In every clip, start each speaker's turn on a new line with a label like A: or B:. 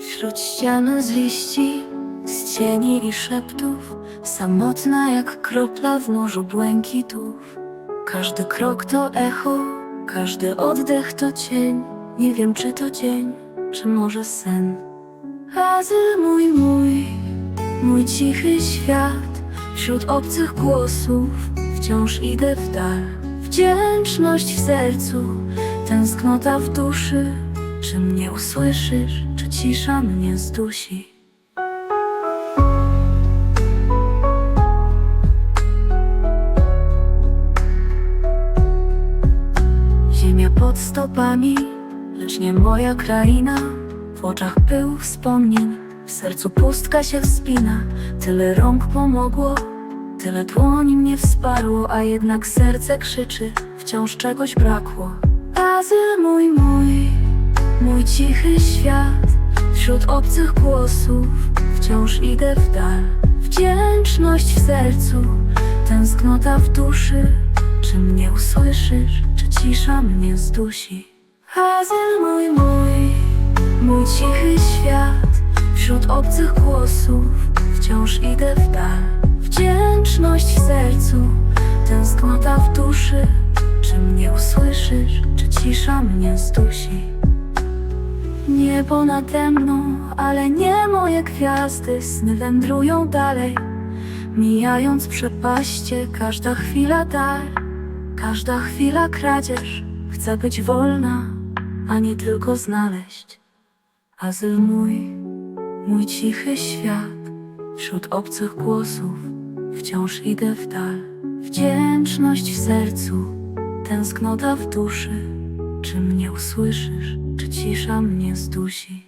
A: Wśród ścian z liści, z cieni i szeptów Samotna jak kropla w morzu błękitów. Każdy krok to echo, każdy oddech to cień. Nie wiem czy to dzień, czy może sen. Azyl mój, mój, mój cichy świat Wśród obcych głosów wciąż idę w dal. Wdzięczność w sercu, tęsknota w duszy Czy mnie usłyszysz, cisza mnie zdusi? Ziemia pod stopami, lecz nie moja kraina. W oczach pył wspomnień, w sercu pustka się wspina. Tyle rąk pomogło, tyle dłoni mnie wsparło A jednak serce krzyczy, wciąż czegoś brakło. Azyl mój, mój, mój cichy świat Wśród obcych głosów wciąż idę w dal. Wdzięczność w sercu, tęsknota w duszy. Czy mnie usłyszysz, czy cisza mnie zdusi? Azyl mój, mój, mój cichy świat. Wśród obcych głosów wciąż idę w dal. Wdzięczność w sercu, tęsknota w duszy. Czy mnie usłyszysz, czy cisza mnie zdusi? Niebo nade mną, ale nie moje gwiazdy. Sny wędrują dalej Mijając przepaście, każda chwila dar Każda chwila kradzież. Chcę być wolna, a nie tylko znaleźć. Azyl mój, mój cichy świat. Wśród obcych głosów wciąż idę w dal. Wdzięczność w sercu, tęsknota w duszy. Czy mnie usłyszysz, czy cisza mnie zdusi?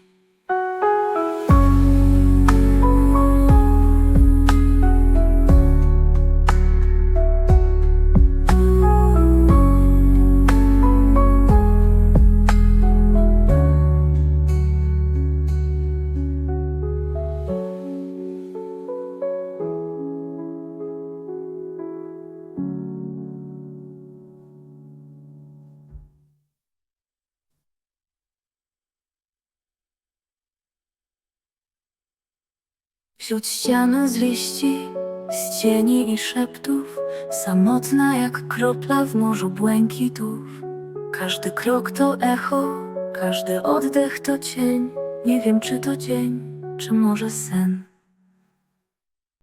A: Wśród ścian z liści, z cieni i szeptów Samotna jak kropla w morzu błękitów. Każdy krok to echo, każdy oddech to cień. Nie wiem czy to dzień, czy może sen